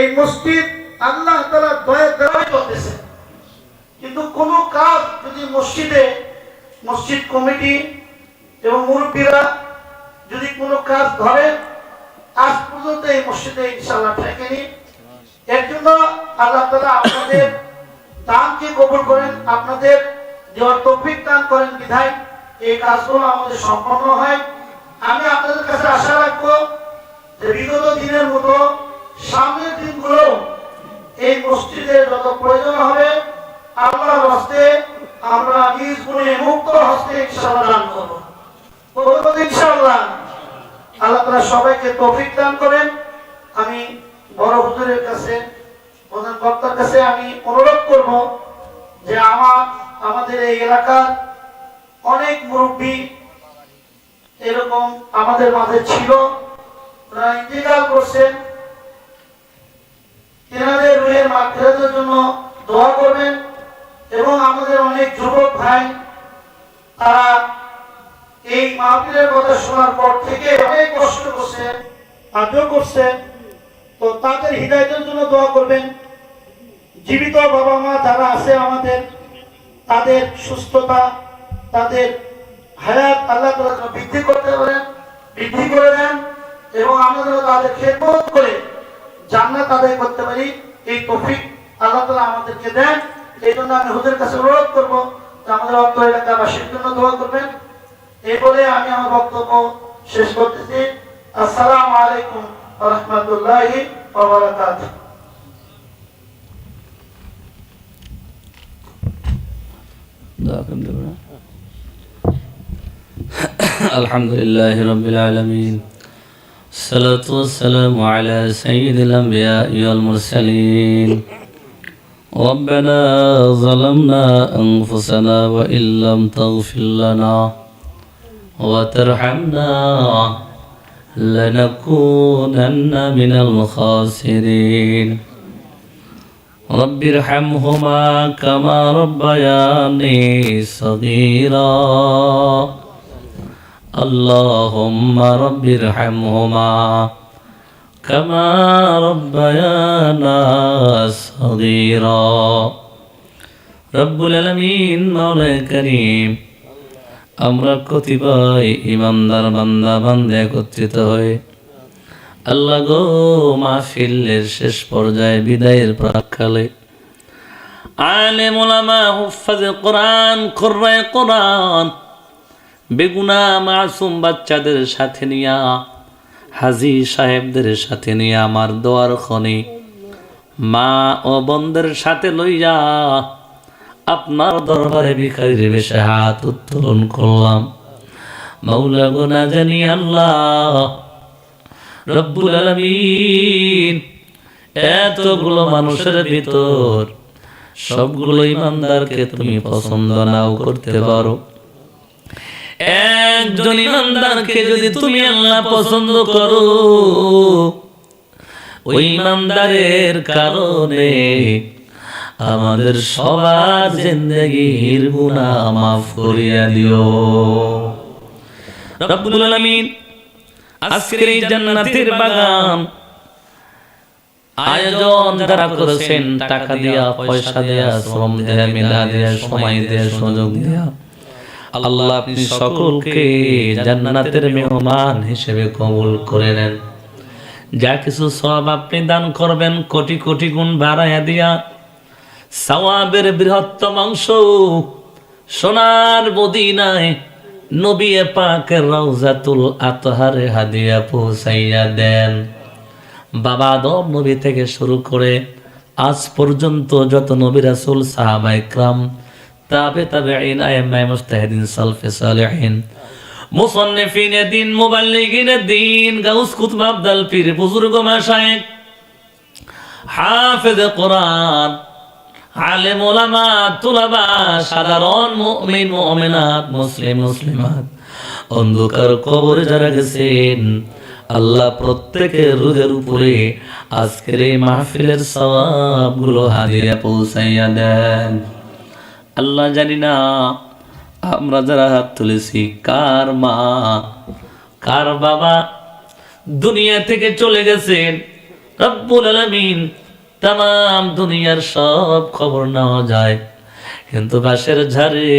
এই মসজিদ আল্লাহ তালা দয়া দেওয়াই চলতেছে কিন্তু কোন কাজ যদি মসজিদে, মসজিদ কমিটি এবং মুরব্বীরা যদি কোনো কাজ ধরেন আজ পর্যন্ত এই মসজিদে ইনশাল্লাহ ঠেকেনি এর জন্য আল্লাহ তালা আপনাদের দানকে কবুল করেন, আপনাদের দেওয়ার তৌফিক দান করেন বিধায় এই কাজগুলো আমাদের সম্পন্ন হয়। মসজিদের যত প্রয়োজন হবে, আল্লাহর হস্তে আমরা নিজ গুণে মুক্ত হস্তে দান করব। ইনশাআল্লাহ আল্লাহ তারা সবাইকে তৌফিক দান করেন। আমি বড় হুজুরের কাছে, প্রধান বক্তার কাছে আমি অনুরোধ করব যে আমার, আমাদের এই এলাকার অনেক মুরব্বী এরকম আমাদের মাঝে ছিল, তারা ইন্তেকাল করছেন। তেনাদের রুহের মাগফিরাতের জন্য দোয়া করবেন এবং আমাদের অনেক যুবক ভাই, তারা এই মাহফিলের কথা শোনার পর থেকে অনেক কষ্ট করছে আজও করছে। তো তাদের হৃদায়তের জন্য দোয়া করবেন। জীবিত বাবা মা যারা আছে আমাদের, তাদের সুস্থতা, তাদের হায়াত আল্লাহ তালা বৃদ্ধি করতে পারেন, বৃদ্ধি করে দেন এবং আমরা তাদের খেদমত করে জান্নাত আদায় করতে পারি এই তৌফিক আল্লাহ তালা আমাদেরকে দেন এই জন্য আমি হুজুরের কাছে অনুরোধ করবো যে আমাদের অত্র এলাকাবাসীর জন্য দোয়া করবেন এই বলে আমি আমার বক্তব্য শেষ করতেছি আসসালামু আলাইকুম রহমতুল্লাহি ওয়া الحمد لله رب العالمين الصلاة والسلام على سيد الأنبياء والمرسلين. ربنا ظلمنا أنفسنا وإن لم تغفر لنا وترحمنا لنكونن من الخاسرين. رب ارحمهما كما ربياني صغيرا. اللهم رب ارحمهما كما ربيانا صغيرا رب العالمين مولا كريم আমরা কতিপয় ইমানদার বান্দা বান্দে একত্রিত হয়ে আল্লাহ গো মাহফিলের শেষ পর্যায়ে বিদায়ের প্রাককালে আলে মোলামা হুফাজে কোরআন কোরআন কোরআন বেগুনা মাসুম বাচ্চাদের সাথে নিয়া, হাজি সাহেবদের সাথে নিয়ে আমার দোয়ার খনি। মা ও বন্ধের সাথে লইয়া আপনার দরবারে ভিখারির বেশে হাত উত্তোলন করলাম। মাওলা গোনা জানি আল্লাহ, রব্বুল আলামিন, এতগুলো মানুষের ভিতর সবগুলো ইমানদারকে তুমি পছন্দ নাও করতে পারো। একজন ইমানদারকে যদি তুমি আল্লাহ পছন্দ করো, ওই ইমানদারের কারণে আমাদের সবার জিন্দগির গুনাহ মাফ করিয়া দিও। রব্বুল আলামিন, আজকের এই জান্নাতের বাগান আয়োজন যারা করেছেন, টাকা দিয়া, পয়সা দেয়া, শ্রম দেয়া, মেধা দেয়া, সময় দেয়া, সুযোগ দেয়া। আল্লাহ আপনি সকলকে জান্নাতের মেহমান হিসেবে কবুল করে নেন। যা কিছু সব আপনি দান করবেন কোটি কোটি গুণ বাড়াইয়া দিয়া সওয়াবের বৃহত্তম অংশ সোনার মদিনায় নবী পাকের রওজাতুল আতহারে হাদিয়া পৌঁছাইয়া দেন। বাবা আদম নবী থেকে শুরু করে আজ পর্যন্ত যত নবী রাসূল সাহাবা ইকরাম তাবে তাবে আইন আইমাই মুস্তাহিদিন সালফে সালেহিন। মুসন্নিফিন দিন, মুবাল্লিগিন দিন, গাউস কুতুব আব্দাল পীর, বুজুর্গ মাশায়েখ, হাফেজ কোরআন, আলেম ওলামা তুলাবা, সাধারণ মুমিন, মুমিনাত, মুসলিম, মুসলিমাত। অন্ধকার কবরে যারা গেছেন, আল্লাহ প্রত্যেকের রুহের উপরে আজকের এই মাহফিলের সওয়াবগুলো হাদিয়া পৌঁছাইয়া দেন। আল্লাহ জানি না, আমরা যারা হাত তুলেছি, কার মা, কার বাবা দুনিয়া থেকে চলে গেছেন। রব্বুল আলামিন তাম দুনিয়ার সব খবর নেওয়া যায়। কিন্তু বাসের ঝাড়ে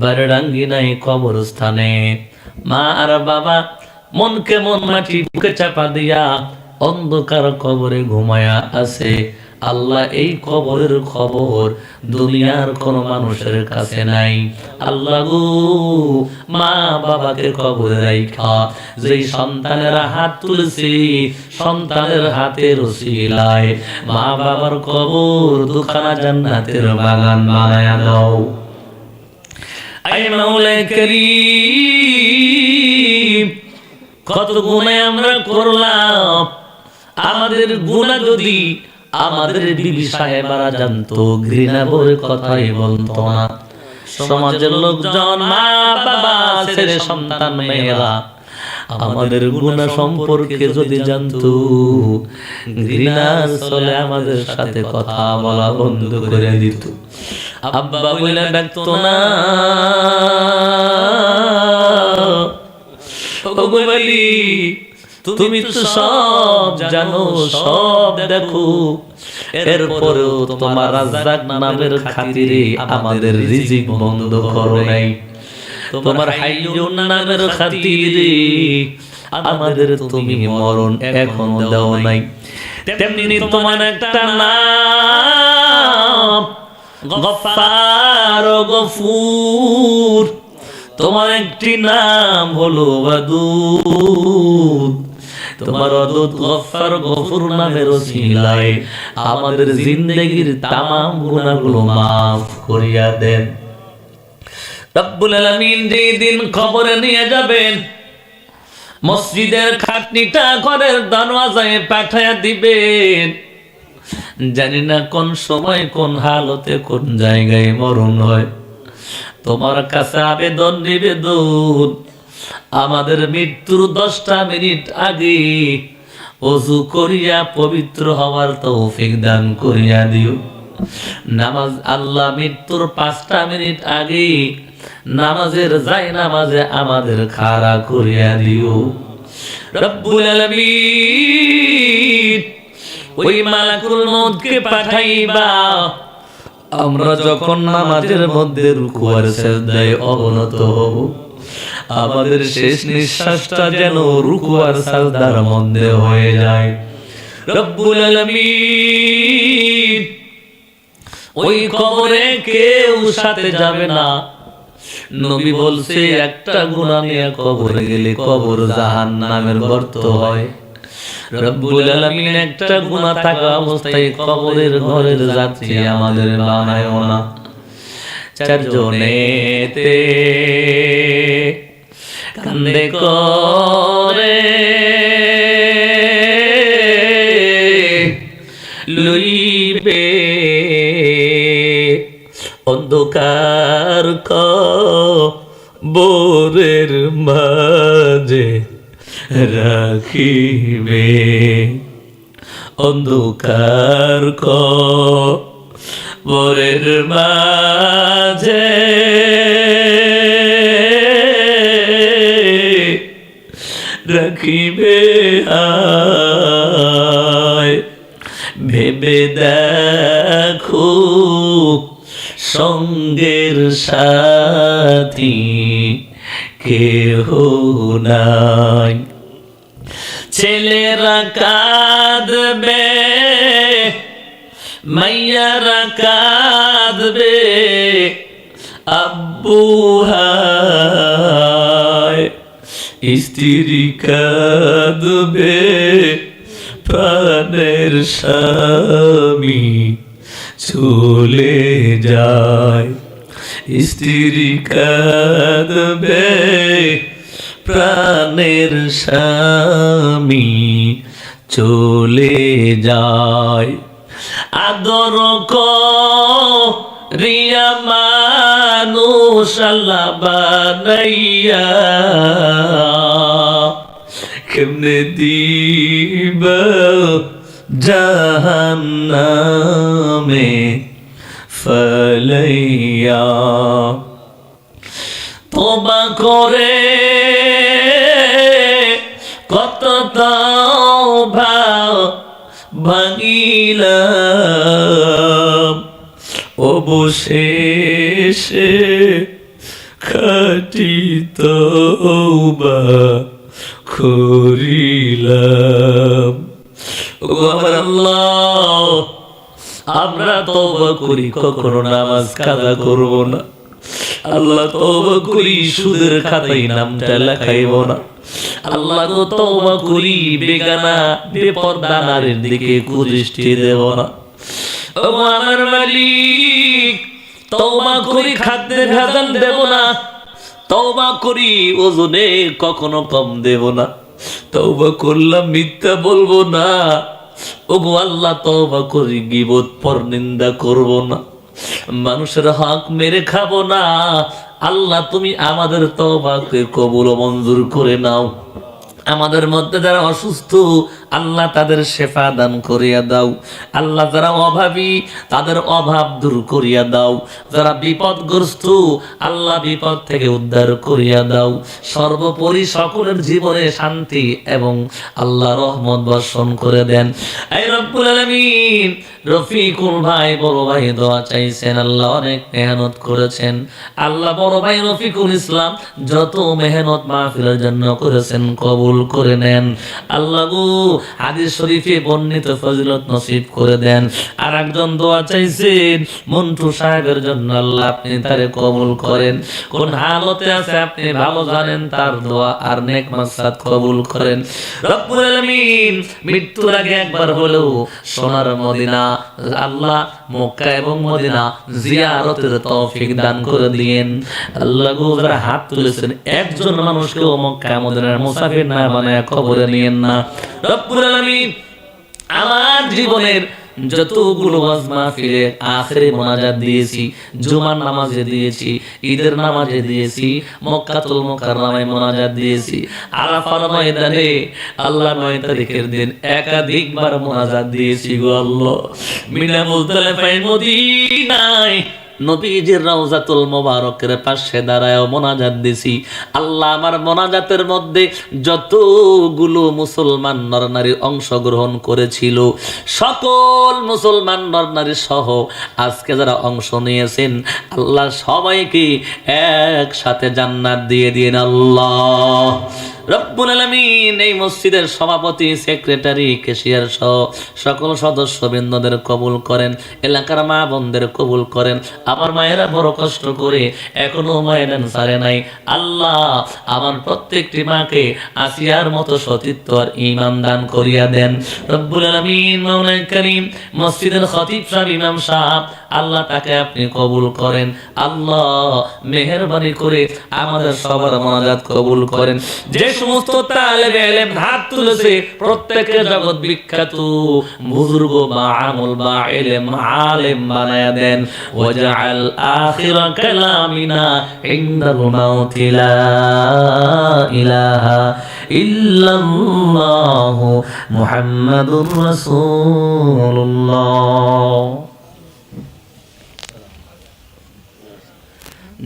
বারডাঙ্গি নাই কবরস্থানে মা আর বাবা মনকে মন মাটি বুকে চাপা দিয়া অন্ধকার কবরে ঘুমায়া আছে। আল্লাহ এই কবরের খবর দুনিয়ার কোন মানুষের কাছে নাই। আল্লাহ গো, মা বাবাকে কবরে রাইখা। যেই সন্তানেরা হাত তুলছে, সন্তানের হাতের ওসিলায়। মা বাবার কবর দুখানা জান্নাতের বাগান বানায়া দাও। আই মাওলাই করিম, কত গুণে আমরা করলাম। আমাদের গুণা যদি আমাদের বিবি সাহেবারা জানতো ঘৃণা বলে কথাই বলতো না। সমাজের লোকজন, মা, বাবা, ছেলে, সন্তান, মেয়েরা, আমাদের গুণা সম্পর্কে যদি জানতো, ঘৃণার চলে আমাদের সাথে কথা বলা বন্ধ করে দিত। আব্বা বলে ডাকতো না। ওগো বলি তুমি তো সব জানো সব দেখো। এরপরেও তোমার রাজ্জাক নামের খাতিরে আমাদের রিজিক বন্ধ করো নাই। তোমার হাইয়ুন নামের খাতিরে আমাদের তুমি মরণ এখন দাও নাই। তেমনি তোমার একটা নাম গফার গফুর। তোমার একটি নাম হলো বাদুদ তোমার অদুত গফার গফুর নামের ওসিলায়। আমাদের জিন্দগির তামাম গুনাহগুলো মাফ করিয়া দেন। রব্বুল আলামিন যেই দিন খবরে নিয়ে যাবেন, মসজিদের খাটনিটা ঘরের দরওয়াজায় পাঠায়া দিবেন। জানি না কোন সময়, কোন হালতে, কোন জায়গায় মরণ হয়। তোমার কাছে আবেদন, নিবেদন আমাদের মৃত্যুর দশটা মিনিট আগে অজু করিয়া পবিত্র হওয়ার তৌফিক দান করিয়া দিও। নামাজ, আল্লাহ মৃত্যুর পাঁচটা মিনিট আগে নামাজের যাই নামাজে আমাদের খাড়া করিয়া দিও। আমরা যখন নামাজের মধ্যে রুকু আর অবনত হব। আমাদের শেষ নিঃশ্বাসটা যেন রুকু আর সাজদার মধ্যে হয়ে যায়। রব্বুল ওই কবরে কেউ সাথে যাবে না। নবী বলছে, একটা গুনাহ নিয়ে কবরে গেলে কবর জাহান্নামের গর্ত হয়। রব্বুল আলামিন, একটা গুনাহ থাকা অবস্থায় কবরের ঘরের যাত্রী আমাদের বানায় না। চারজনেতে কান্দে করে। লুইবে অন্ধকার ক বোরের মাঝে রাখিবে। অন্ধকার ক বোরের মাঝে রাখিবে ভেবে দেখো সঙ্গের সাথী কেহ নাই। ছেলেরা কাঁদবে মাইয়ারা কাঁদবে আব্বু হায়। স্ত্রী কাঁদবে প্রাণের স্বামী চলে যায়। স্ত্রী কাঁদবে প্রাণের স্বামী চলে যায়। আদর রিয়া মানুষ আল্লাহ বানাইয়া কেমনে দিব জাহান্নামে ফলাইয়া? তোবা করে কত ভাও ভাঙিলাম। অবশেষে খাটি তওবা করিলাম। ও আমার আল্লাহ আমরা তওবা করি, কখনো নামাজ কাজা করব না। আল্লাহ তওবা করি, সুদের খাতায় নামটা লেখাইব না। আল্লাহ তো তওবা করি, বেগানা, বেপর্দা নারীর দিকে কুদৃষ্টি দেব না। ও আমার মালিক তওবা করি খাদ্যে ভেজাল দেব না। তওবা করি, ওজনে কখনো কম দেব না। তওবা করলাম, মিথ্যা বলব না। ওগো আল্লাহ, তওবা করি, গিবত পর নিন্দা করব না। মানুষের হক মেরে খাব না। আল্লাহ, তুমি আমাদের তওবাকে কবুল মঞ্জুর করে নাও। আমাদের মধ্যে যারা অসুস্থ, আল্লাহ তাদের শেফা দান করিয়া দাও। আল্লাহ যারা অভাবী, তাদের অভাব দূর করিয়া দাও। যারা বিপদগ্রস্ত, আল্লাহ বিপদ থেকে উদ্ধার করিয়া দাও। সর্বোপরি সকলের জীবনে শান্তি এবং আল্লাহ রহমত বর্ষণ করে দেন। এই রব্বুল আলামিন রফিকুল ভাই, বড় ভাই, দোয়া চাইছেন। আল্লাহ অনেক মেহনত করেছেন। আল্লাহ বড় ভাই রফিকুল ইসলাম যত মেহনত মাহফিলের জন্য করেছেন, কবুল করে নেন। আল্লাহ হাদিস শরীফে বর্ণিত ফজিলত নসিব করে দেন। আর একজন দোয়া চাইছেন, মন্টু সাহেবের জন্য আল্লাহ আপনি তারে কবুল করেন। কোন হালতে আছে আপনি ভালো জানেন, তার দোয়া আর নেক মাকসাদ কবুল করেন। রব্বুল আলামিন মৃত্যুর আগে একবার হলেও সোনার মদিনা আল্লাহ মক্কা এবং মদিনা জিয়ারতের তৌফিক দান করে দিয়েন। আল্লাহ গো হাত তুলেছেন, একজন মানুষকেও মক্কা মদিনার মুসাফির না বানায় কবরে নিয়েন না। রব্বুল আলামিন আমার জীবনের যতগুলো ওয়াজ মাহফিলে আখেরে মোনাজাত দিয়েছি, জুমার নামাজে দিয়েছি, ঈদের নামাজে দিয়েছি, মক্কাতুল মুকাররমায় মোনাজাত দিয়েছি, আরাফার ময়দানে আল্লাহ নয় তারিখের দিন একাধিকবার মোনাজাত দিয়েছি গো আল্লাহ। মিনা মুজদালিফায় মদিনায় নবীজির রওজাতুল মোবারকের পাশে দাঁড়ায় মোনাজাত দিছি। আল্লাহ আমার মোনাজাতের মধ্যে যতগুলো মুসলমান নরনারী অংশগ্রহণ করেছিল, সকল মুসলমান নরনারী সহ আজকে যারা অংশ নিয়েছেন, আল্লাহ সবাইকে একসাথে জান্নাত দিয়ে দিন আল্লাহ। রব্বুল আলামিন, এই মসজিদের সভাপতি, সেক্রেটারি কেশিয়ার সহ সকল সদস্যবৃন্দদের কবুল করেন, এলাকার মা বোনদের কবুল করেন। আমার মায়েরা বড় কষ্ট করে এখনও ময়দান সারে নাই। আল্লাহ আমার প্রত্যেকটি মাকে আসিয়ার মতো সতীত্ব আর ইমান দান করিয়া দেন। রব্বুল আলামিন মাওলাই করিম, মসজিদের খতিব সাহেব, ইমাম সাহেব আল্লাহ তাকে আপনি কবুল করেন। আল্লাহ মেহেরবানি করে আমাদের সবার মনাজাত কবুল করেন। যে সমস্ত তালেবে ইলম হাত তুলেছে, প্রত্যেকের জগৎ বিখ্যাত বুজুর্গ বা আমল বা ইলম আলেম বানায়া দেন। ওয়াজআল আখির কালামিনা ইনদাল মাউত ইলাহা ইল্লাল্লাহ মুহাম্মাদুর রাসূলুল্লাহ।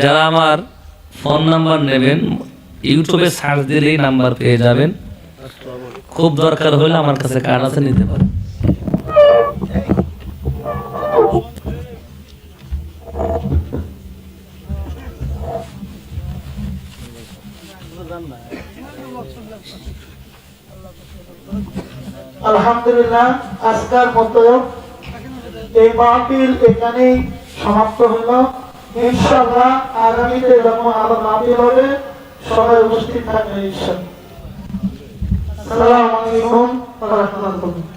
যারা আমার ফোন নাম্বার নেবেন, ইউটিউবে সার্চ দিলেই নাম্বার পেয়ে যাবেন। খুব দরকার হলে আমার কাছে কার্ড আছে, নিতে পারেন। আলহামদুলিল্লাহ, আজকের মতো এই মাহফিল এখানেই সমাপ্ত হলো। ইনশাআল্লাহ আগামীতে যখন আরও মাহফিল হবে সবাই উপস্থিত থাকবে ইনশাআল্লাহ। আসসালামু আলাইকুম ওয়া রাহমাতুল্লাহ।